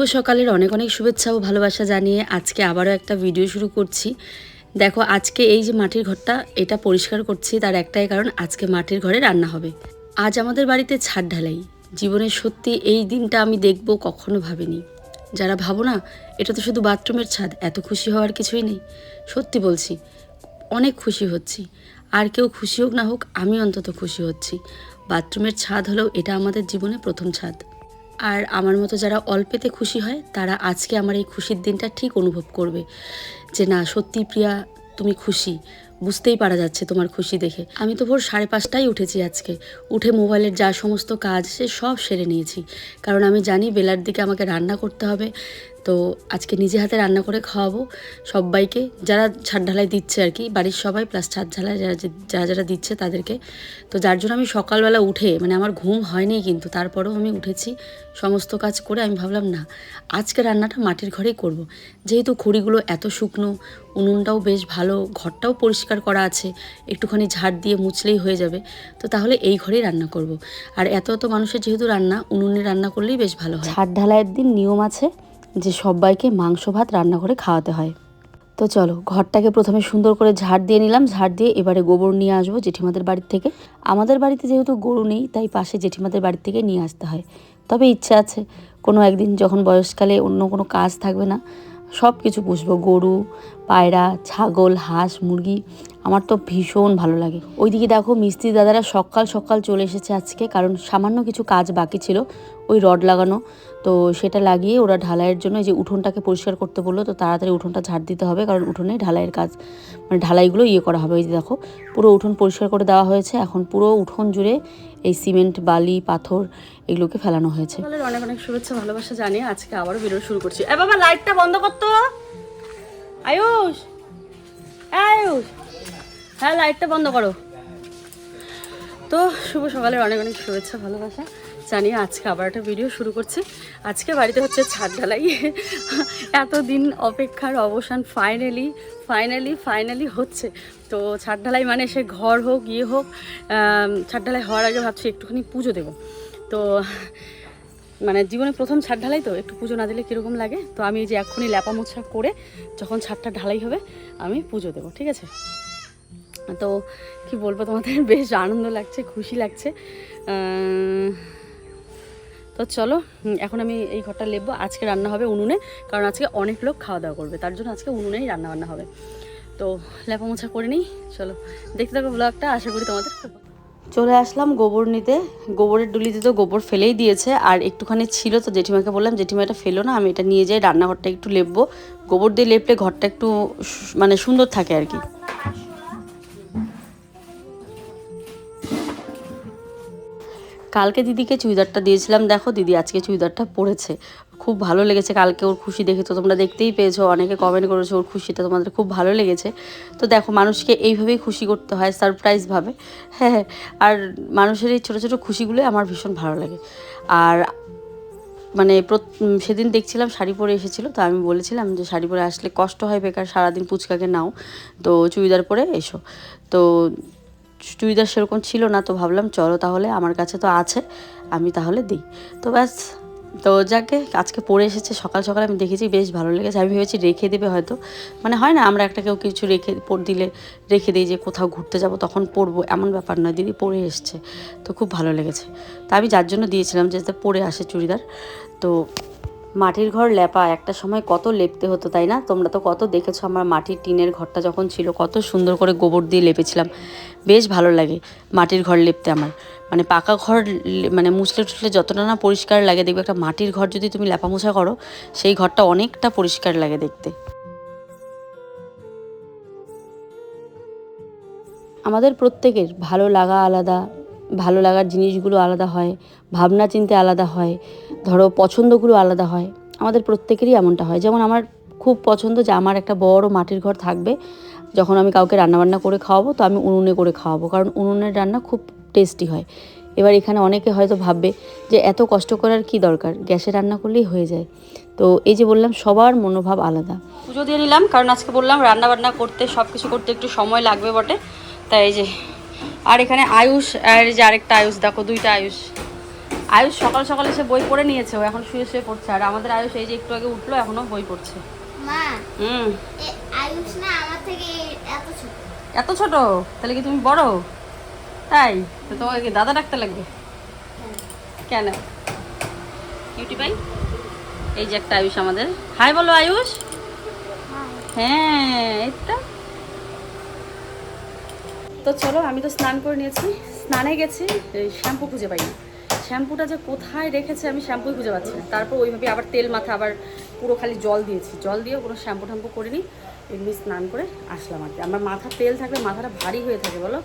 শুভ সকালের অনেক অনেক শুভেচ্ছা ও ভালোবাসা জানিয়ে আজকে আবারও একটা ভিডিও শুরু করছি। দেখো, আজকে এই যে মাটির ঘরটা, এটা পরিষ্কার করছি তার একটাই কারণ, আজকে মাটির ঘরে রান্না হবে। আজ আমাদের বাড়িতে ছাদ ঢালাই। জীবনে সত্যি এই দিনটা আমি দেখব কখনো ভাবিনি। যারা ভাবো না, এটা তো শুধু বাথরুমের ছাদ, এত খুশি হওয়ার কিছুই নেই। সত্যি বলছি, অনেক খুশি হচ্ছি। আর কেউ খুশি হোক না হোক, আমি অন্তত খুশি হচ্ছি। বাথরুমের ছাদ হলেও এটা আমাদের জীবনে প্রথম ছাদ। আর আমার মতো যারা অল্পেতে খুশি হয়, তারা আজকে আমার এই খুশির দিনটা ঠিক অনুভব করবে। যে না সত্যি প্রিয়া, তুমি খুশি। বুঝতেই পারা যাচ্ছে তোমার খুশি দেখে। আমি তো ভোর সাড়ে পাঁচটায় উঠেছি আজকে। উঠে মোবাইলের যা সমস্ত কাজ, সে সব সেরে নিয়েছি। কারণ আমি জানি বেলার দিকে আমাকে রান্না করতে হবে। তো আজকে নিজে হাতে রান্না করে খাওয়াবো সবাইকে যারা ছাদ ঢালাই দিচ্ছে আর কি, বাড়ির সবাই প্লাস ছাদ ঢালাই যারা যারা যারা দিচ্ছে তাদেরকে তো যার জন্য আমি সকালবেলা উঠে মানে আমার ঘুম হয়নি কিন্তু তারপরেও আমি উঠেছি সমস্ত কাজ করে আমি ভাবলাম, না, আজকে রান্নাটা মাটির ঘরেই করব। যেহেতু খড়িগুলো এত শুকনো, উনুনটাও বেশ ভালো, ঘরটাও পরিষ্কার করা আছে, একটুখানি ঝাড় দিয়ে মুছলেই হয়ে যাবে, তো তাহলে এই ঘরেই রান্না করব। আর এত এত মানুষের যেহেতু রান্না, উনুনে রান্না করলেই বেশ ভালো হয় ছাদ ঢালাইয়ের দিন নিয়ম আছে যে সবাইকে মাংস, ভাত রান্না করে খাওয়াতে হয়। তো চলো, ঘরটাকে প্রথমে সুন্দর করে ঝাড় দিয়ে নিলাম। ঝাড় দিয়ে এবারে গোবর নিয়ে আসব জেঠিমাদের বাড়ির থেকে। আমাদের বাড়িতে যেহেতু গরু নেই, তাই পাশে জেঠিমাদের বাড়ির থেকে নিয়ে আসতে হয়। তবে ইচ্ছে আছে, কোনো একদিন যখন বয়সকালে অন্য কোনো কাজ থাকবে না সব কিছু পুষবো। গরু, পায়রা, ছাগল, হাঁস, মুরগি, আমার তো ভীষণ ভালো লাগে। ওইদিকে দেখো, মিস্ত্রি দাদারা সকাল সকাল চলে এসেছে আজকে, কারণ সামান্য কিছু কাজ বাকি ছিল, ওই রড লাগানো। তো সেটা লাগিয়ে ওরা ঢালাইয়ের জন্য যে উঠোনটাকে পরিষ্কার করতে বলল, তো তাড়াতাড়ি উঠোনটা ঝাড় দিতে হবে, কারণ উঠোনে ঢালাইয়ের কাজ মানে ঢালাইগুলো ইয়ে করা হবে, ওই যে দেখো। পুরো উঠোন পরিষ্কার করে দেওয়া হয়েছে, এখন পুরো উঠোন জুড়ে এই সিমেন্ট, বালি, পাথর এগুলোকে ফেলানো হয়েছে। অনেক অনেক শুভেচ্ছা, ভালোবাসা জানিয়ে আজকে আবারও ভিডিও শুরু করছি। এ বাবা, লাইটটা বন্ধ করতো? আয়ুষ! আয়ুষ! হ্যাঁ লাইটটা বন্ধ করো। তো, শুভ সকালের অনেক অনেক শুভেচ্ছা, ভালোবাসা। জানিয়ে আজকে আবার একটা ভিডিও শুরু করছি। আজকে বাড়িতে হচ্ছে ছাদ ঢালাই। এতদিন অপেক্ষার অবসান ফাইনালি ফাইনালি ফাইনালি হচ্ছে। তো ছাদ ঢালাই মানে সে ঘর হোক ইয়ে হোক ছাদ ঢালাই হওয়ার আগে ভাবছি একটুখানি পুজো দেবো। তো মানে জীবনে প্রথম ছাদ ঢালাই তো, একটু পুজো না দিলে কীরকম লাগে? তো আমি যে এক্ষুনি ল্যাপা মোছা করে যখন ছাদটা ঢালাই হবে, আমি পুজো দেবো, ঠিক আছে? তো কি বলব তোমাদের, বেশ আনন্দ লাগছে, খুশি লাগছে। তো চলো এখন আমি এই ঘরটা লেপবো। আজকে রান্না হবে উনুনে, কারণ আজকে অনেক লোক খাওয়া দাওয়া করবে। তার জন্য আজকে উনুনেই রান্না বান্না হবে। তো লেপা মোছা করে নিই, চলো। দেখতে থাকো ব্লগটা আশা করি তোমাদের খুব চলে আসলাম গোবর নিতে। গোবরের ডুলিতে তো গোবর ফেলেই দিয়েছে, আর একটুখানি ছিল তো জেঠিমাকে বললাম, জেঠিমা, এটা ফেলো না, আমি এটা নিয়ে যাই, রান্নাঘরটা একটু লেপবো। গোবর দিয়ে লেপলে ঘরটা একটু মানে সুন্দর থাকে আর কি। কালকে দিদিকে চুড়িদারটা দিয়েছিলাম, দেখো দিদি আজকে চুড়িদারটা পরেছে। খুব ভালো লেগেছে, কালকে ওর খুশি দেখে তো তোমরা দেখতেই পেয়েছ, অনেকে কমেন্ট করেছ ওর খুশিটা তোমাদের খুব ভালো লেগেছে। তো দেখো মানুষকে এইভাবেই খুশি করতে হয় সারপ্রাইজভাবে হ্যাঁ হ্যাঁ আর মানুষের এই ছোটো ছোটো খুশিগুলোই আমার ভীষণ ভালো লাগে। আর মানে সেদিন দেখছিলাম শাড়ি পরে এসেছিল, তো আমি বলেছিলাম যে শাড়ি পরে আসলে কষ্ট হয় বেকার, সারাদিন পুচকাকে নাও, তো চুড়িদার পরে এসো। তো চুড়িদার সেরকম ছিল না, তো ভাবলাম চলো তাহলে আমার কাছে তো আছে, আমি তাহলে দিই। তো ব্যাস, তো যাকে আজকে পরে এসেছে, সকাল সকাল আমি দেখেছি, বেশ ভালো লেগেছে। আমি ভেবেছি রেখে দেবে হয়তো মানে হয় না, আমরা একটা কেউ কিছু রেখে, পর দিলে রেখে দিই যে কোথাও ঘুরতে যাব, তখন পরবো, এমন ব্যাপার নয়, দিদি পরে এসছে, তো খুব ভালো লেগেছে। তা আমি যার জন্য দিয়েছিলাম যে পরে আসে চুড়িদার, তো মাটির ঘর লেপা, একটা সময় কত লেপতে হতো তাই না? তোমরা তো কত দেখেছ আমার মাটির টিনের ঘরটা যখন ছিল, কত সুন্দর করে গোবর দিয়ে লেপেছিলাম। বেশ ভালো লাগে মাটির ঘর লেপতে আমার। মানে পাকা ঘর মানে মুছলে টুছলে যতটা না পরিষ্কার লাগে, দেখবে একটা মাটির ঘর যদি তুমি লেপা মোছা করো, সেই ঘরটা অনেকটা পরিষ্কার লাগে দেখতে। আমাদের প্রত্যেকের ভালো লাগা আলাদা ভালো লাগার জিনিসগুলো আলাদা হয়, ভাবনা চিন্তা আলাদা হয়, ধরো পছন্দগুলো আলাদা হয়, আমাদের প্রত্যেকেরই এমনটা হয়। যেমন আমার খুব পছন্দ যে আমার একটা বড় মাটির ঘর থাকবে, যখন আমি কাউকে রান্নাবান্না করে খাওয়াবো, তো আমি উনুনে করে খাওয়াবো, কারণ উনুনের রান্না খুব টেস্টি হয়। এবার এখানে অনেকে হয়তো ভাববে যে এত কষ্ট করার কি দরকার? গ্যাসে রান্না করলেই হয়ে যায়। তো এই যে বললাম, সবার মনোভাব আলাদা। পুজো দিয়ে নিলাম, কারণ আজকে বললাম রান্নাবান্না করতে সব কিছু করতে একটু সময় লাগবে বটে। তাই এই যে আর এখানে আয়ুষ আর যে আরেকটা আয়ুষ দেখো দুইটা আয়ুষ। আয়ুষ সকাল সকাল এসে বই পড়ে নিয়েছে ও এখন শুয়ে শুয়ে পড়ছে। আর আমাদের আয়ুষ এই যে একটু আগে উঠল এখনও বই পড়ছে। মা হুম। আয়ুষ না আমার থেকে এত ছোট। এত ছোট? তাহলে কি তুমি বড়? তাই? তো তোমাকে কি দাদা ডাকতে লাগবে? কেন? কিউটি পাই এই যে একটা আয়ুষ আমাদের। হাই বলো আয়ুষ। হ্যাঁ এটা তো চলো, আমি তো স্নান করে নিয়েছি। স্নানে গেছি শ্যাম্পু খুঁজে পাইনি। শ্যাম্পুটা যে কোথায় রেখেছে আমি শ্যাম্পুই খুঁজে পাচ্ছি না। তারপর ওইভাবে আবার তেল মাথা আবার পুরো খালি জল দিয়েছি। জল দিয়ে কোনো শ্যাম্পু ট্যাম্পু করিনি। এমনি স্নান করে আসলাম আর কি। আমার মাথা তেল থাকলে মাথাটা ভারী হয়ে থাকে, বলো?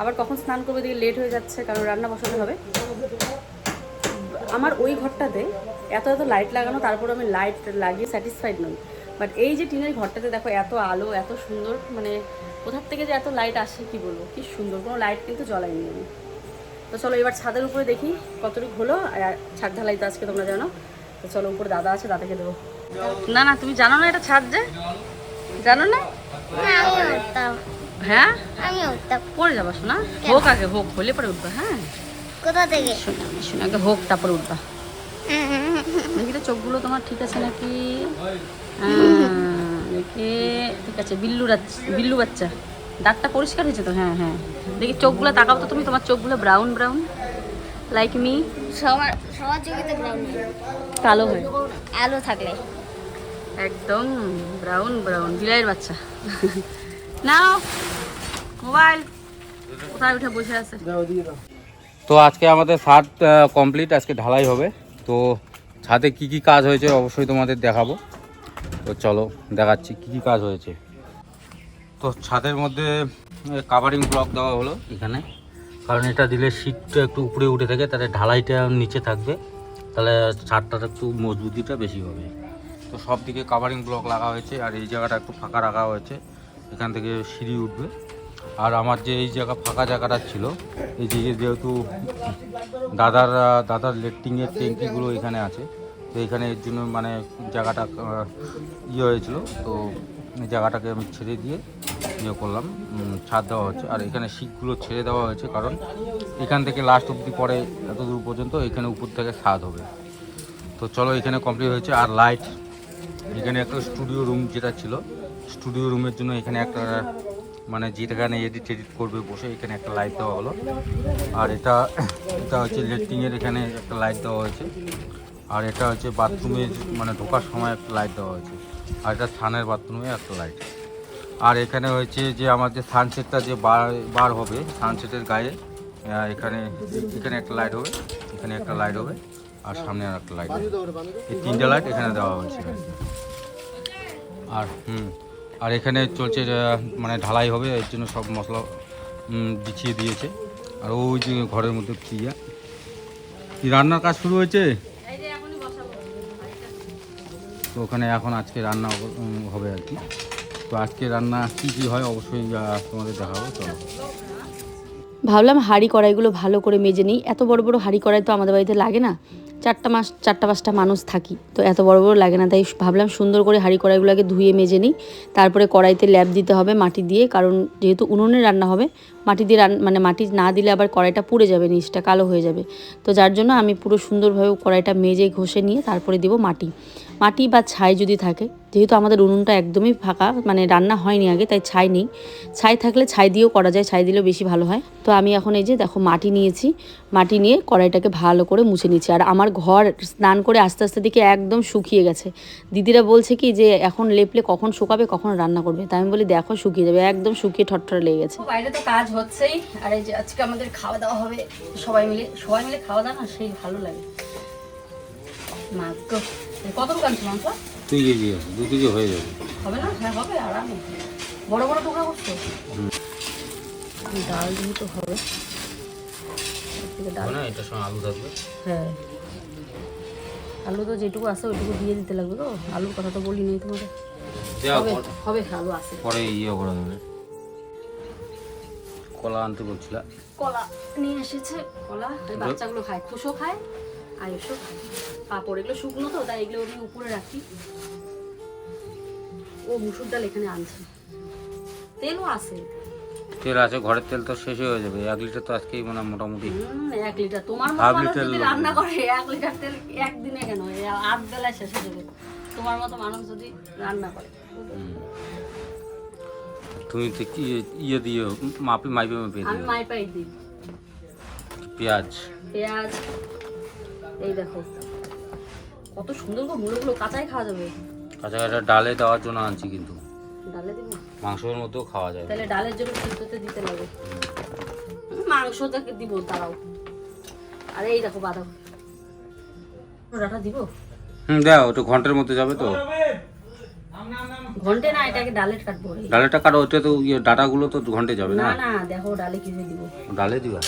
আবার কখন স্নান করবে দিকে লেট হয়ে যাচ্ছে, কারণ রান্না বসাতে হবে। আমার ওই ঘরটাতে এত এত লাইট লাগানো, তারপর আমি লাইট লাগিয়ে স্যাটিসফাইড নই। বাট এই যে টিনের ঘরটাতে দেখো এত আলো এত সুন্দর মানে কোথার থেকে যে এত লাইট আসে কি বলব? কি সুন্দর কোনো লাইট কিন্তু জ্বলাইনি আমি। তো চলো এবার ছাদের উপরে দেখি কতটুকু হলো আর ছাদ ঢালাই তো আজকে তোমরা জানো। তো চলো উপরে দাদা আছে দাদাকে দেবো। না না তুমি জানো না এটা ছাদ যে? জানো না? হ্যাঁ? পড়ে যাব শোনা হোক আগে হোক হলে পরে উঠবা হ্যাঁ? কোথা থেকে? শোনা শোনা আগে হোক তারপরে উঠবা। দেখি তো চোখগুলো তোমার ঠিক আছে নাকি? দেখি ঠিক আছে বিল্লু বিল্লু বাচ্চা। দাঁতটা পরিষ্কার হয়েছে তো? হ্যাঁ হ্যাঁ। দেখি চোখগুলো তাকাও তো তুমি তোমার চোখগুলো ব্রাউন ব্রাউন লাইক মি সবার সবার চোখে গ্রাউন্ড কালো হয়। আলো থাকলে। একদম ব্রাউন ব্রাউন বিলাইয়ের বাচ্চা। নাও মোবাইল কোথায় উঠে বসে আছে? তো আজকে আমাদের ছাদ কমপ্লিট আজকে ঢালাই হবে। তো ছাদে কি কি কাজ হয়েছে অবশ্যই তোমাদের দেখাবো। তো চলো দেখাচ্ছি কি কি কাজ হয়েছে। তো ছাদের মধ্যে কাভারিং ব্লক দেওয়া হলো এখানে। কারণ এটা দিলে শীতটা একটু উপরে উঠে থাকে, তাহলে ঢালাইটা নিচে থাকবে। তাহলে ছাদটার একটু মজবুতিটা বেশি হবে। তো সব দিকে কাভারিং ব্লক লাগা হয়েছে, আর এই জায়গাটা একটু ফাঁকা রাখা হয়েছে। এখান থেকে সিঁড়ি উঠবে। আর আমার যে এই জায়গা ফাঁকা জায়গাটা ছিল, এই যে যেহেতু দাদার দাদার লেট্রিংয়ের ট্যাঙ্কিগুলো এখানে আছে। তো এখানে এর জন্য মানে জায়গাটা ইয়ে হয়েছিল। তো জায়গাটাকে আমি ছেড়ে দিয়ে ইয়ে করলাম। ছাদ দেওয়া হচ্ছে। আর এখানে শিখগুলো ছেড়ে দেওয়া হয়েছে কারণ এখান থেকে লাস্ট অবধি পরে এত দূর পর্যন্ত এখানে উপর থেকে ছাদ হবে। তো চলো এখানে কমপ্লিট হয়েছে। আর লাইট এখানে একটা স্টুডিও রুম যেটা ছিল স্টুডিও রুমের জন্য এখানে একটা মানে যেখানে এডিট এডিট করবে বসে এখানে একটা লাইট দেওয়া হলো। আর এটা এটা হচ্ছে লেট্রিনের এখানে একটা লাইট দেওয়া হয়েছে। আর এটা হচ্ছে বাথরুমে মানে ঢোকার সময় একটা লাইট দেওয়া হয়েছে। আর এটা স্নানের বাথরুমে একটা লাইট আর এখানে হয়েছে যে আমার যে সানসেটটা যে বার বার হবে সানসেটের গায়ে এখানে এখানে একটা লাইট হবে, এখানে একটা লাইট হবে, আর সামনে আর একটা লাইট হবে। এই তিনটে লাইট এখানে দেওয়া হয়েছে। আর, হুম। আর এখানে চলছে মানে ঢালাই হবে, এর জন্য সব মশলা বিছিয়ে দিয়েছে। আর ওই যে ঘরের মধ্যে প্রিয়া কি রান্নার কাজ শুরু হয়েছে? তো ওখানে এখন আজকে রান্না হবে আর কি। তো আজকে রান্না কি কি হয় অবশ্যই তোমাদের দেখাবো, চলো। ভাবলাম হাঁড়ি কড়াইগুলো ভালো করে মেজে নিই। এত বড় বড় হাঁড়ি কড়াই তো আমাদের বাড়িতে লাগে না। চারটা মাস, চারটা পাঁচটা মানুষ থাকি। তো এত বড় বড় লাগে না, তাই ভাবলাম সুন্দর করে হাঁড়ি কড়াইগুলোকে ধুয়ে মেজে নিই। তারপরে কড়াইতে ল্যাপ দিতে হবে মাটি দিয়ে, কারণ যেহেতু উনুনে রান্না হবে, মাটি দিয়ে রান মানে মাটি না দিলে আবার কড়াইটা পুড়ে যাবে, নিচটা কালো হয়ে যাবে। তো যার জন্য আমি পুরো সুন্দরভাবে কড়াইটা মেজে ঘষে নিয়ে তারপরে দিব মাটি। মাটি বা ছাই যদি থাকে, যেহেতু আমাদের উনুনটা একদমই ফাঁকা মানে রান্না হয়নি আগে, তাই ছাই নেই। ছাই থাকলে ছাই দিয়েও করা যায়, ছাই দিলেও বেশি ভালো হয়। তো আমি এখন এই যে দেখো মাটি নিয়েছি, মাটি নিয়ে কড়াইটাকে ভালো করে মুছে নিচ্ছি। আর আমার ঘর স্নান করে আস্তে আস্তে দিকে একদম শুকিয়ে গেছে। দিদিরা বলছে কি যে, এখন লেপলে কখন শুকাবে, কখন রান্না করবে? তাই আমি বলি, দেখো শুকিয়ে যাবে, একদম শুকিয়ে ঠট্টর লেগে গেছে। বাইরে তো কাজ হচ্ছেই। আর এই যে আজকে আমাদের খাওয়া দাওয়া হবে, সবাই মিলে সবাই মিলে খাওয়া দাওয়া না, সেই ভালো লাগে। মা কত দোকান মাংস? তুই এগিয়ে আস, দু কেজি হয়ে যাবে। হবে না? হ্যাঁ হবে আরামে। বড় বড় টুকরা করছ? ডাল দিয়ে তো হবে ডাল না? সঙ্গে আলু থাকবে। হ্যাঁ। আলু তো যেটুকু আছে ওইটুকু দিয়ে দিতে লাগবে তো। আলুর কথা তো বলি নেই তোমাকে। হবে হবে আলু আছে। পরে ইয়ে করে দেবে। কলা আনতে বলছিলাম কলা নিয়ে এসেছে কলা। বাচ্চাগুলো খায় খুশো খায় আয়ুষও খায়। পাপড় এগুলো শুকনো তো তাই এগুলো আমি উপরে রাখি। ও মুসুর ডাল এখানে আনছে। তেলও আছে। তেল আছে ঘরের তেল তো শেষই হয়ে যাবে। এক লিটার তো আজকেই মানে মোটামুটি। এক লিটার। তোমার মতো মানুষ যদি রান্না করে এক লিটার তেল একদিনে কেন? বেলায় শেষ হয়ে যাবে। তোমার মতো মানুষ যদি রান্না করে। তুমি তো কি ইয়ে দিয়ে মাপে মাইপে মাপে আমি দিই। পেঁয়াজ। পেঁয়াজ এই দেখো। কত সুন্দর করে মূলগুলো কাঁচাই খাওয়া যাবে। কাছাকাছি ডালে দেওয়ার জন্য আনছি কিন্তু। ডালে দিব? মাংসের মধ্যেও খাওয়া যায় তাহলে ডালের জন্য সিদ্ধতে দিতে লাগে। মাংসটাকে দিব তারাও আর এই দেখো বাদাম। ডাটা দিব? হুম দাও একটু ঘণ্টার মধ্যে যাবে তো। ঘন্টে না এটাকে ডালে কাটবো। ডালেটা কাটো ওটা তো ইয়ে ডাটাগুলো তো ঘন্টে যাবে না? না দেখো ডালে দিব। ডালে দিবা?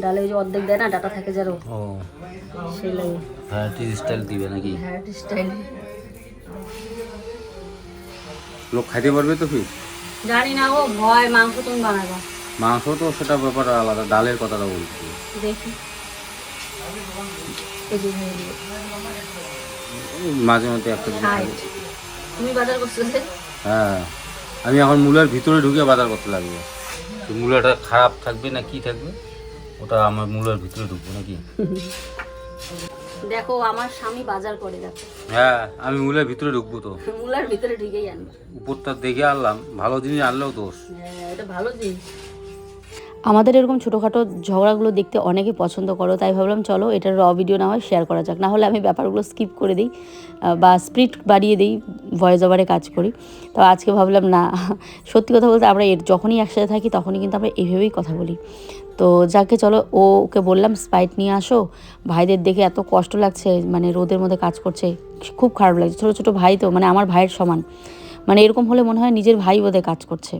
ডালে ওই যে অর্ধেক দেয় না ডাটা থাকে যারো ও। সেই লাগে ভ্যারাইটি স্টাইল দিবে নাকি? হ্যাট স্টাইল লোক খাইতে পারবে তো ফির জানি না ও ভয় মাংস তুমি বানাবা। মাংস তো সেটা ব্যাপার আলাদা ডালের কথাটা বলছি। দেখি। মাঝে মধ্যে একটা জিনিস তুমি বাজার করছ হ্যাঁ। আমি এখন মূলার ভিতরে ঢুকে বাজার করতে লাগবে। তো মূলাটা খারাপ থাকবে না কি থাকবে? ওটা আমার মূলের ভিতরে ঢুকবো নাকি? দেখো আমার স্বামী বাজার করে দেখো। হ্যাঁ আমি মূলের ভিতরে ঢুকবো তো। মূলার ভিতরে ঢুকেই আনব। উপরটা দেখে আনলাম ভালো জিনিস আনলেও দোষ। হ্যাঁ এটা ভালো জিনিস। আমাদের এরকম ছোটোখাটো ঝগড়াগুলো দেখতে অনেকে পছন্দ করো, তাই ভাবলাম চলো এটা র ভিডিও না হয় শেয়ার করা যাক। না হলে আমি ব্যাপারগুলো স্কিপ করে দিই বা স্প্রিট বাড়িয়ে দিই ভয়েস ওভারে কাজ করি। তো আজকে ভাবলাম না, সত্যি কথা বলতে আমরা এর যখনই একসাথে থাকি তখনই কিন্তু আমরা এইভাবেই কথা বলি। তো যাকে চলো ও ওকে বললাম স্পাইট নিয়ে আসো। ভাইদের দেখে এত কষ্ট লাগছে মানে রোদের মধ্যে কাজ করছে, খুব খারাপ লাগছে। ছোটো ছোটো ভাই তো মানে আমার ভাইয়ের সমান। মানে এরকম হলে মনে হয় নিজের ভাই বোধে কাজ করছে।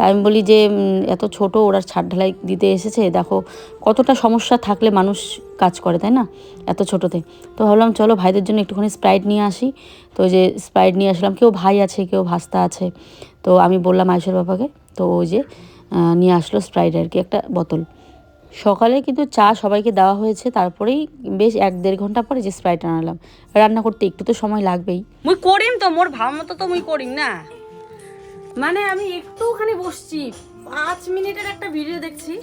তাই আমি বলি যে এত ছোট ওরা ছাদ ঢালাই দিতে এসেছে, দেখো কতটা সমস্যা থাকলে মানুষ কাজ করে, তাই না? এত ছোটোতে। তো ভাবলাম চলো ভাইদের জন্য একটুখানি স্প্রাইট নিয়ে আসি। তো ওই যে স্প্রাইট নিয়ে আসলাম, কেউ ভাই আছে, কেউ ভাস্তা আছে। তো আমি বললাম আয়ুষের বাবাকে, তো ওই যে নিয়ে আসলো স্প্রাইট আর কি একটা বোতল। সকালে কিন্তু চা সবাইকে দেওয়া হয়েছে, তারপরেই বেশ এক দেড় ঘণ্টা পরে যে স্প্রাইট আনালাম। রান্না করতে একটু তো সময় লাগবেই। মুই করিম তো, মোর ভাব মতো তো মুই করিম না। মানে আমি একটুখানি বসছি। পাঁচ মিনিটের একটা ভিডিও দেখছি।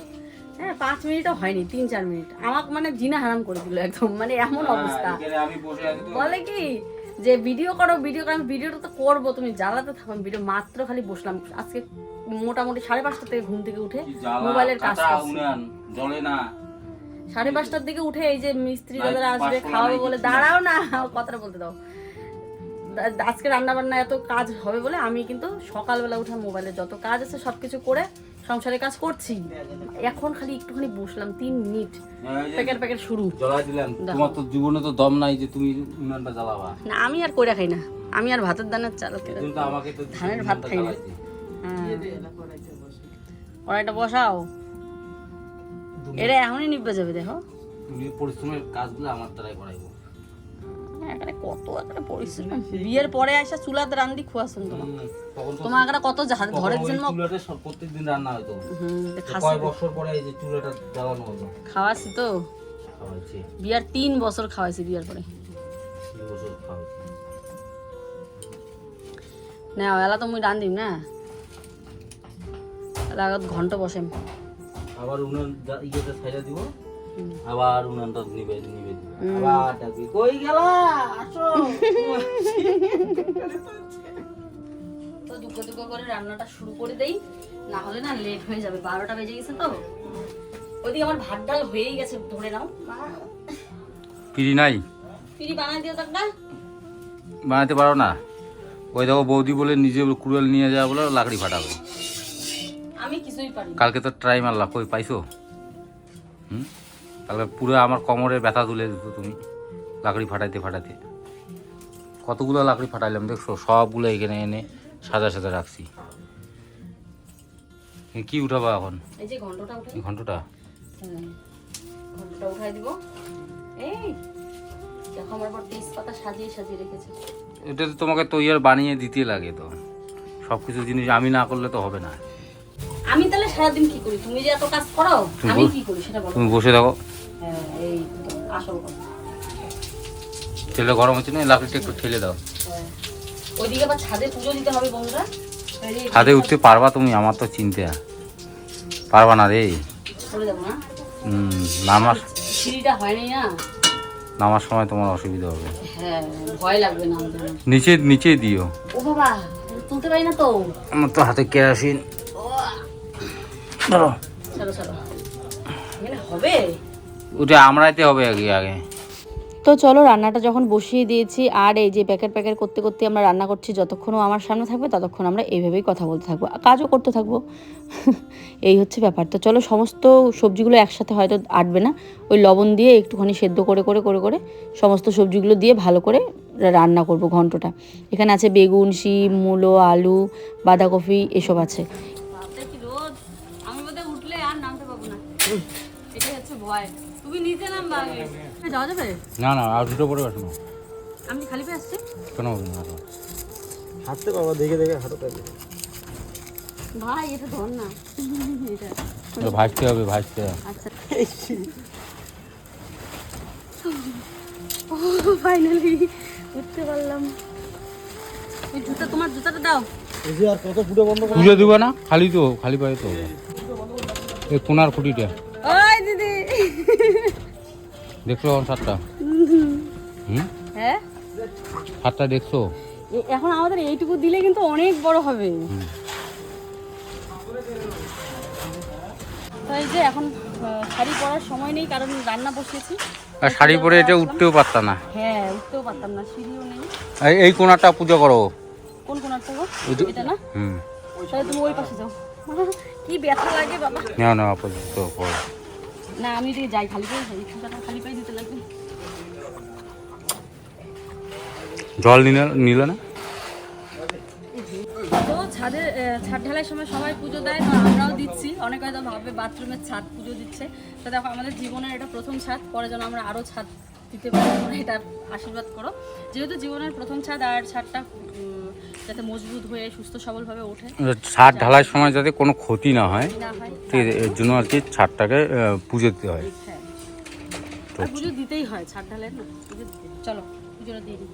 হ্যাঁ পাঁচ মিনিটও হয়নি তিন চার মিনিট। আমাকে মানে জিনা হারাম করে দিল একদম মানে এমন অবস্থা। বলে কি যে ভিডিও করো ভিডিও করো আমি ভিডিওটা তো করব তুমি জ্বালাতে থাকো ভিডিও মাত্র খালি বসলাম। আজকে মোটামুটি সাড়ে পাঁচটা থেকে ঘুম থেকে উঠে মোবাইলের কাজ জলে না। সাড়ে পাঁচটার দিকে উঠে এই যে মিস্ত্রি দাদারা আসবে খাওয়াবে বলে দাঁড়াও না কথাটা বলতে দাও। আজকে রান্না বান্না এত কাজ হবে বলে আমি কিন্তু সকালবেলা উঠে মোবাইলে যত কাজ আছে সবকিছু করে সংসারের কাজ করছি। এখন খালি একটুখানি বসলাম তিন মিনিট। প্যাকেট প্যাকেট শুরু। জ্বলাই দিলাম। তোমার তো জীবনে তো দম নাই যে তুমি উনানটা জ্বালাবা। না আমি আর কইরা খাই না। আমি আর ভাতের দানের চাল খেতে কিন্তু আমাকে তো ধানের ভাত খাই না। হ্যাঁ। কড়াইটা বসাও। এটা এখনই নিবে যাবে দেখো। তুমি পরিশ্রমের কাজগুলো আমার দ্বারাই করাইবো। এখানে কত একটা পরিশ্রম বিয়ের পরে আসা চুলাতে খোয়াছেন তোমার এখানে কত জন্য চুলাটা প্রত্যেকদিন রান্না হতো। তো কয় বছর পরে এই যে চুলাটা জ্বালানো হতো খাওয়াছি তো। বিয়ার তিন বছর খাওয়াইছি বিয়ার পরে। না এলা তো মুই রান্দিম না। এলা আগত ঘণ্টা বসেম। আবার উনান যা- ইয়েতে ছাইড়া দিব। আবার উনানটা নিবে নিবে আবার ডাকবি কই গেলা? আসো। তো দুঃখ দুঃখ করে রান্নাটা শুরু করে দেই। না হলে না লেট হয়ে যাবে বারোটা বেজে গেছে তো। ওইদিকে আমার ভাত ডাল হয়েই গেছে ধরে নাও। পিড়ি নাই? পিড়ি বানাই দিও একটা বানাতে পারো না? ওই দেখো বৌদি বলে নিজে কুড়াল নিয়ে যাওয়া বলে লাকড়ি ফাটাবে। আমি কিছুই পারি কালকে তো ট্রাই মারলা কই পাইছো? হুম? তাহলে পুরো আমার কোমরে ব্যথা তুলে দিত তুমি লাকড়ি ফাটাইতে ফাটাইতে। কতগুলো লাকড়ি ফাটাইলাম দেখছ? সবগুলো এখানে এনে সাজা সাজা রাখছি। কি উঠাবা এখন? এই যে ঘন্টটা উঠে ঘন্টটা? ঘন্টটা উঠাই দিব। এই দেখো আমার পর তেজপাতা সাজিয়ে সাজিয়ে রেখেছে। এটা তো তোমাকে তৈয়ার বানিয়ে দিতে লাগে তো। সব কিছু জিনিস আমি না করলে তো হবে না। আমি তাহলে সারাদিন কি করি? তুমি যে এত কাজ করো আমি কি করি সেটা বলো। তুমি বসে থাকো। আসল কথা। তেলে গরম হচ্ছে না লাকড়িটা একটু ঠেলে দাও। হ্যাঁ। ওইদিকে আবার ছাদে পুজো দিতে হবে বন্ধুরা। ছাদে উঠতে পারবা তুমি আমার তো চিনতে। পারবা না রে। নামার সিঁড়িটা হয়নি না? নামার সময় তোমার অসুবিধা হবে। হ্যাঁ ভয় লাগবে না নিচে নিচে দিও। ও বাবা তুলতে পারি না তো? আমার তো হাতে কেরাসিন। ধরো। চলো চলো। হবে? ওটা আমরাইতে হবে আগে আগে। তো চলো রান্নাটা যখন বসিয়ে দিয়েছি আর এই যে প্যাকেট প্যাকেট করতে করতে আমরা রান্না করছি যতক্ষণ ও আমার সামনে থাকবে ততক্ষণ আমরা এইভাবেই কথা বলতে থাকব আর কাজও করতে থাকব। এই হচ্ছে ব্যাপার। তো চলো সমস্ত সবজিগুলো একসাথে হয়তো আটবে না ওই লবণ দিয়ে একটুখানি সেদ্ধ করে করে করে করে সমস্ত সবজিগুলো দিয়ে ভালো করে রান্না করব ঘন্টটা। এখানে আছে বেগুন শিম মূলো আলু বাঁধাকপি এসব আছে। আমি উঠলে আর নামতে পাবো না। এটাই হচ্ছে ভয়। তুমি নিচে নামবা আগে যাওয়া যাবে? না না আর দুটো পরে আসো না আমি খালি পেয়ে আসছি। কেন হবে না হাঁটতে বাবা দেখে দেখে হাঁটো তাহলে ভাই এটা ধর না। এটা। ভাজতে হবে ভাজতে আচ্ছা। ফাইনালি উঠতে পারলাম। ওই জুতা তোমার জুতাটা দাও। এই যে আর কত ফুটো বন্ধ পুজো দিবা না? খালি তো খালি পায়ে তো। এই কোনার খুঁটিটা। দেখছ এখন সাতটা। হুম? হ্যাঁ? সাতটা দেখছ? এখন আমাদের এইটুকু দিলে কিন্তু অনেক বড় হবে। তো এই যে এখন শাড়ি পরার সময় নেই কারণ রান্না বসিয়েছি। আর শাড়ি পরে এটা উঠতেও পারতা না। হ্যাঁ উঠতেও পারতাম না সিঁড়িও নেই। এই- কোনাটা পুজো করো। কোন কোন গো? এটা না? হুম। তাহলে তুমি ওই পাশে যাও। কি ব্যথা লাগে বাবা। না না আপাতত করো না আমি এদিকে যাই খালি পায়ে যাই ফুটাটা খালি পায়ে দিতে লাগবে। জল নিলে নিলে না? তো আহ, ছাদ ঢালাইয়ের সময় সবাই পুজো দেয় তো আমরাও দিচ্ছি। অনেকে হয়তো ভাবে বাথরুমের ছাদ পুজো দিচ্ছে। তো দেখো আমাদের জীবনের এটা প্রথম ছাদ পরে যেন আমরা আরও ছাদ দিতে পারি এটা আশীর্বাদ করো। যেহেতু জীবনের প্রথম ছাদ আর ছাদটা যাতে মজবুত হয়ে সুস্থ সবলভাবে ওঠে। ছাদ ঢালার সময় যাতে কোনো ক্ষতি না হয় হয় এর জন্য আর কি ছাদটাকে পুজো দিতে হয়। হ্যাঁ। আর পুজো দিতেই হয় ছাদ ঢালের না পুজো দিতে চলো পুজোটা দিয়ে দিই।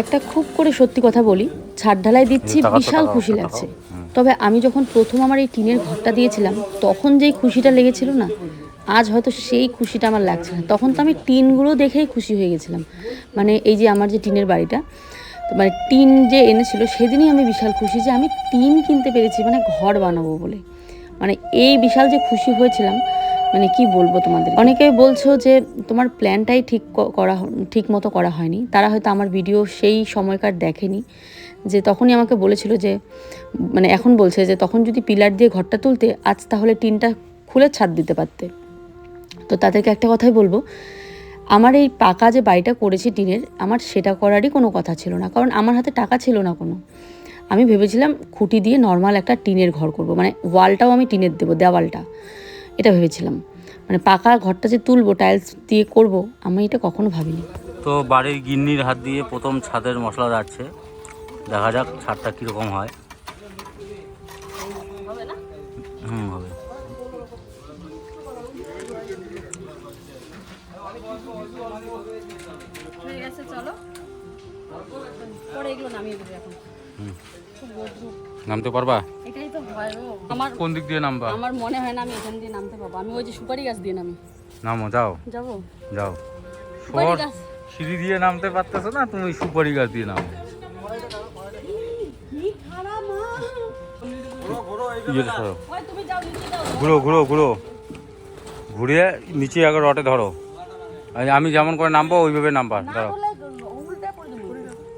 একটা খুব করে সত্যি কথা বলি ছাদ ঢালাই দিচ্ছি বিশাল খুশি লাগছে। তবে আমি যখন প্রথম আমার এই টিনের ঘরটা দিয়েছিলাম তখন যেই খুশিটা লেগেছিল না আজ হয়তো সেই খুশিটা আমার লাগছে না। তখন তো আমি টিনগুলো দেখেই খুশি হয়ে গেছিলাম। মানে এই যে আমার যে টিনের বাড়িটা মানে টিন যে এনেছিল সেদিনই আমি বিশাল খুশি যে আমি টিন কিনতে পেরেছি মানে ঘর বানাবো বলে। মানে এই বিশাল যে খুশি হয়েছিলাম মানে কি বলব তোমাদের? অনেকে বলছো যে তোমার প্ল্যানটাই ঠিক করা ঠিক মতো করা হয়নি। তারা হয়তো আমার ভিডিও সেই সময়কার দেখেনি। যে তখনই আমাকে বলেছিল যে মানে এখন বলছে যে তখন যদি পিলার দিয়ে ঘরটা তুলতে, আজ তাহলে টিনটা খুলে ছাদ দিতে পারতে। তো তাদেরকে একটা কথাই বলব আমার এই পাকা যে বাড়িটা করেছি টিনের আমার সেটা করারই কোনো কথা ছিল না কারণ আমার হাতে টাকা ছিল না কোনো। আমি ভেবেছিলাম খুঁটি দিয়ে নর্মাল একটা টিনের ঘর করব মানে ওয়ালটাও আমি টিনের দেবো দেওয়ালটা। এটা ভেবেছিলাম। মানে পাকা ঘরটা যে তুলবো টাইলস দিয়ে করব আমি এটা কখনো ভাবিনি। তো বাড়ির গিন্নির হাত দিয়ে প্রথম ছাদের মশলা যাচ্ছে দেখা যাক ছাদটা কীরকম হয়। হুম হয়ে গেছে চলো। পরে এগুলো নামিয়ে দেবে এখন। হুম। খুব রৌদ্র। নামতে পারবা? এটাই তো ভয় আমার কোন দিক দিয়ে নামবা? আমার মনে হয় না আমি এখান দিয়ে নামতে পারব। আমি ওই যে সুপারি গাছ দিয়ে নামি। নামো যাও। যাব? যাও। সুপারি গাছ। সিঁড়ি দিয়ে নামতে পারতেছো না? তুমি সুপারি গাছ দিয়ে নামো। ঘুরো ঘুরো ঘুরো। ঘুরিয়ে নিচে আগে রটে ধরো। আমি যেমন করে নামবো ওইভাবে নাম্বার দেবো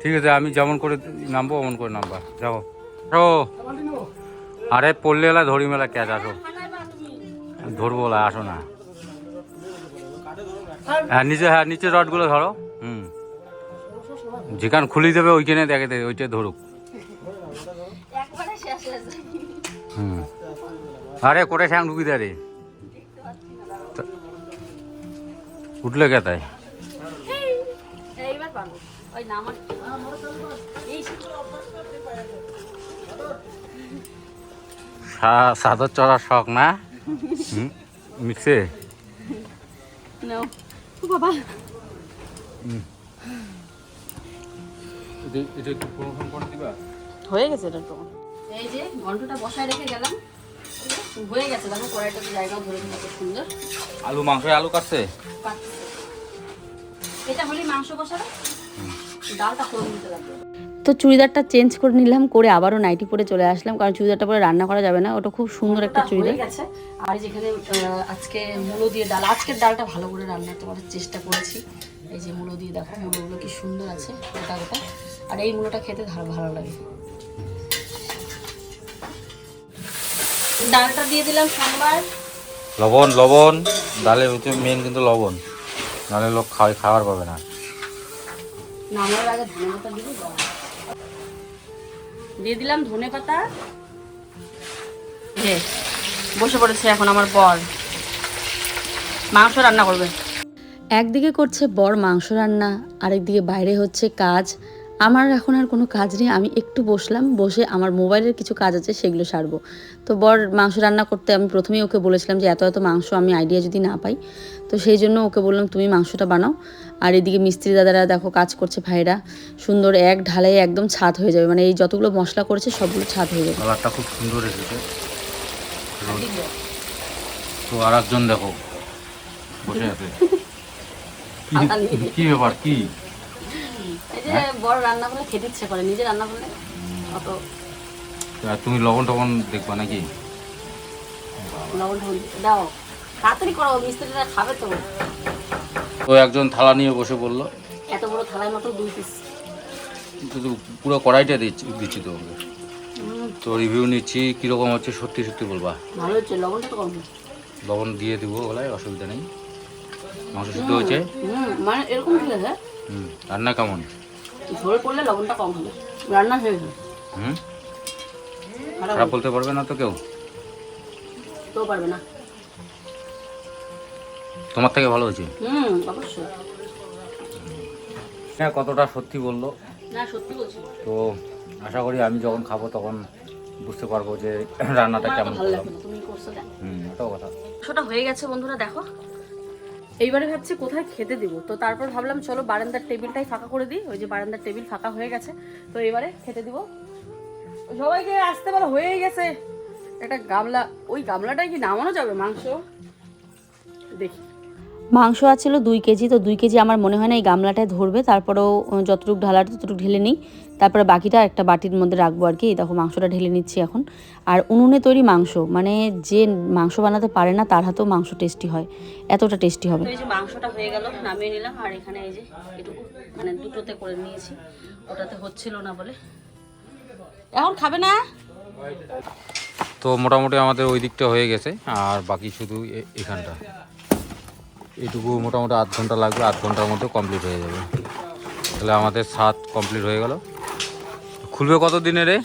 ঠিক আছে আমি যেমন করে নামবো অমন করে নাম্বার যাও ও আরে পড়লে এলা ধরি মেলা ক্যাচ আসো। ধরবো লা আসো না। হ্যাঁ নিচে হ্যাঁ নিচে রডগুলো ধরো হুম। যেখান খুলি দেবে ওইখানে দেখে দেবে ওইটা ধরুক। হুম। আরে করে শ্যাং ঢুকি দেয় রে? উঠলে কে তাই? সাদর চড়ার শখ না? মিক্সে বাবা। হয়ে গেছে এটা তো। এই যে ঘন্টটা বসায় রেখে গেলাম। হয়ে গেছে দেখো কড়াইটা তো জায়গাও ধরে দিল সুন্দর। আলু মাংস আলু কাটছে? এটা হলেই মাংস বসাবে ডালটা করে দিতে লাগবে। তো চুড়িদারটা চেঞ্জ করে নিলাম করে আবারও নাইটি পরে চলে আসলাম কারণ চুড়িদারটা পরে রান্না করা যাবে না। ওটা খুব সুন্দর একটা চুড়িদার। গেছে। আর যেখানে আজকে মূলো দিয়ে ডাল আজকের ডালটা ভালো করে রান্না করার চেষ্টা করেছি। এই যে মূলো দিয়ে দেখো মূলোগুলো কি সুন্দর আছে গোটা গোটা। আর এই মূলোটা খেতে ভালো লাগে। ডালটা দিয়ে দিলাম সোমবার। লবণ লবণ ডালের হচ্ছে মেন কিন্তু লবণ। নাহলে লোক খাওয়াই খাবার পাবে না। নামার আগে ধনে পাতা দিব দিয়ে দিলাম ধনে পাতা। বসে পড়েছে এখন আমার বর। মাংস রান্না করবে। একদিকে করছে বর মাংস রান্না আরেকদিকে বাইরে হচ্ছে কাজ। আমার এখন আর কোনো কাজ নেই আমি একটু বসলাম বসে আমার মোবাইলের কিছু কাজ আছে সেগুলো সারবো। তো বর মাংস রান্না করতে আমি প্রথমেই ওকে বলেছিলাম যে এত এত মাংস আমি আইডিয়া যদি না পাই তো সেই জন্য ওকে বললাম তুমি মাংসটা বানাও। আর এদিকে মিস্ত্রি দাদারা দেখো কাজ করছে ভাইরা সুন্দর এক ঢালাই একদম ছাদ হয়ে যাবে মানে এই যতগুলো মশলা করেছে সবগুলো ছাদ হয়ে যাবে। কালারটা খুব সুন্দর এসেছে। তো আর একজন দেখো বসে আছে। কি- কি ব্যাপার কি? যে বড় রান্না করলে খেতে ইচ্ছে করে নিজে রান্না করলে অত তুমি লবণ টবণ দেখবা নাকি? লবণ টবণ দাও। তাড়াতাড়ি করো মিস্ত্রিরা খাবে তো। তো একজন থালা নিয়ে বসে বলল এত বড় থালায় মতো দুই পিস কিন্তু পুরো কড়াইটা দিচ্ছি দিচ্ছি তোমাকে। তো রিভিউ নিচ্ছি কীরকম হচ্ছে সত্যি সত্যি বলবা? ভালো হচ্ছে লবণটা কম। লবণ দিয়ে দিব ওলায় অসুবিধা নেই। মাংস সিদ্ধ হয়েছে? মানে এরকম হ্যাঁ? হুম রান্না কেমন? ঝোল করলে লবণটা কম হবে। রান্না হয়ে হুম? খারাপ বলতে পারবে না তো কেউ? কেউ পারবে না। তোমার থেকে ভালো হয়েছে? হুম অবশ্যই। হ্যাঁ কতটা সত্যি বলল? না সত্যি বলছি। তো আশা করি আমি যখন খাব তখন বুঝতে পারব যে রান্নাটা কেমন ভালো করলাম। তুমি করছ হুম এটাও কথা। মাংসটা হয়ে গেছে বন্ধুরা দেখো। এইবারে ভাবছি কোথায় খেতে দিব। তো তারপর ভাবলাম, চলো বারান্দার টেবিলটাই ফাঁকা করে দিই। ওই যে বারান্দার টেবিল ফাঁকা হয়ে গেছে। তো এবারে খেতে দিব। সবাইকে আসতে পারো হয়ে গেছে। একটা গামলা ওই গামলাটাই কি নামানো যাবে মাংস? দেখি। মাংস আছিল দুই কেজি তো দুই কেজি আমার মনে হয় না এই গামলাটায় ধরবে। তারপরেও যতটুকু ঢালার ততটুকু ঢেলে নিই। তারপরে বাকিটা একটা বাটির মধ্যে রাখব আর কি। এই দেখো মাংসটা ঢেলে নিচ্ছি এখন। আর উনুনে তৈরি মাংস মানে যে মাংস বানাতে পারে না তার হাতেও মাংস টেস্টি হয়। এতটা টেস্টি হবে। তো এই যে মাংসটা হয়ে গেল নামিয়ে নিলাম। আর এখানে এই যে এটুকু মানে দুটোতে করে নিয়েছি। ওটাতে হচ্ছিল না বলে। এখন খাবে না? তো মোটামুটি আমাদের ওই দিকটা হয়ে গেছে। আর বাকি শুধু এখানটা। এটুকু মোটামুটি আধ ঘণ্টা লাগবে, আধ ঘণ্টার মধ্যে কমপ্লিট হয়ে যাবে। তাহলে আমাদের সাত কমপ্লিট হয়ে গেল। খুলবে কত দিনে রে?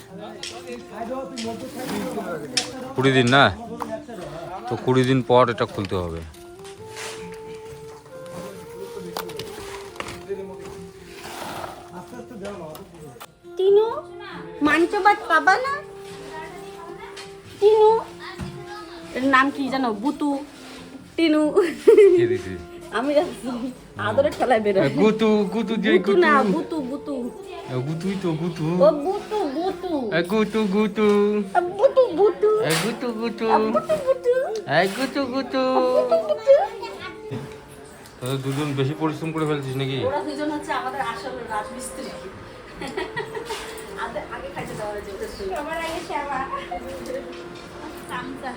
কুড়ি দিন না? তো কুড়ি দিন পর এটা খুলতে হবে। নাম কি জানো বুতু। টিনু। কে দিছে? আমি জানি। আদরের ঠেলায় গুতু গুতু যে বুতু না বুতু বুতু এ গুতুই তো গুতু। ও বুতু বুতু এ গুতু গুতু। বুটু এ গুতু গুতু। বুটু বুটু এ গুতু গুতু। তাহলে দুজন বেশি পরিশ্রম করে ফেলছিস নাকি? ওরা দুজন হচ্ছে আমাদের আসল রাজমিস্ত্রি। আগে আগে খাইতে দেওয়া হয়েছে সবার আগে সেবা। চামচা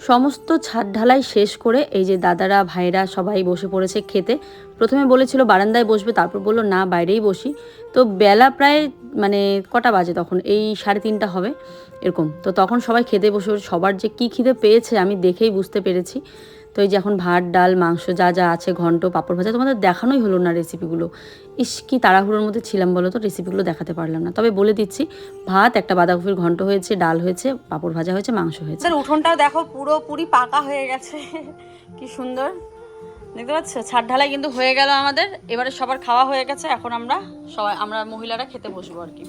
সমস্ত ছাদ ঢালাই শেষ করে এই যে দাদারা ভাইরা সবাই বসে পড়েছে খেতে। প্রথমে বলেছিল, বারান্দায় বসবে। তারপর বলল, না, বাইরেই বসি। তো বেলা প্রায় মানে কটা বাজে তখন? এই সাড়ে তিনটা হবে, এরকম। তো তখন সবাই খেতে বসে। সবার যে কী খিদে পেয়েছে আমি দেখেই বুঝতে পেরেছি। তো এই যে এখন ভাত, ডাল, মাংস যা যা আছে, ঘন্ট, পাঁপড় ভাজা, তোমাদের দেখানোই হলো না রেসিপিগুলো ইস, কি তাড়াহুড়োর মধ্যে ছিলাম বলো তো রেসিপিগুলো দেখাতে পারলাম না। তবে বলে দিচ্ছি, ভাত, একটা বাঁধাকপির ঘন্ট হয়েছে, ডাল হয়েছে, পাঁপড় ভাজা হয়েছে, মাংস হয়েছে। উঠোনটাও দেখো, পুরোপুরি পাকা হয়ে গেছে। কি সুন্দর। দেখতে পাচ্ছ? ছাদ ঢালাই কিন্তু হয়ে গেল আমাদের। এবারে সবার খাওয়া হয়ে গেছে, এখন আমরা সবাই আমরা মহিলারা খেতে বসবো আর কি।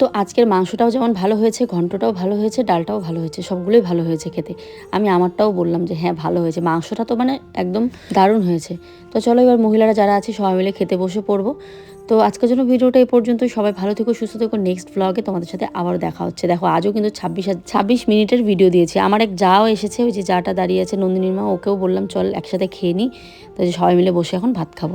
তো আজকের মাংসটাও যেমন ভালো হয়েছে, ঘন্টটাও ভালো হয়েছে, ডালটাও ভালো হয়েছে, সবগুলোই ভালো হয়েছে খেতে। আমি আমারটাও বললাম যে হ্যাঁ ভালো হয়েছে। মাংসটা তো মানে একদম দারুণ হয়েছে। তো চলো এবার মহিলারা যারা আছে, সবাই মিলে খেতে বসে পড়ব। তো আজকের জন্য ভিডিওটা এই পর্যন্ত সবাই ভালো থেকো, সুস্থ থেকো। নেক্সট ব্লগে তোমাদের সাথে আবারও দেখা হচ্ছে। দেখো, আজও কিন্তু ছাব্বিশ ছাব্বিশ মিনিটের ভিডিও দিয়েছি। আমার এক যাও এসেছে, ওই যে যাটা দাঁড়িয়ে আছে নন্দিনীর মা, ওকেও বললাম, চল একসাথে খেয়ে নিই তো সবাই মিলে বসে এখন ভাত খাব।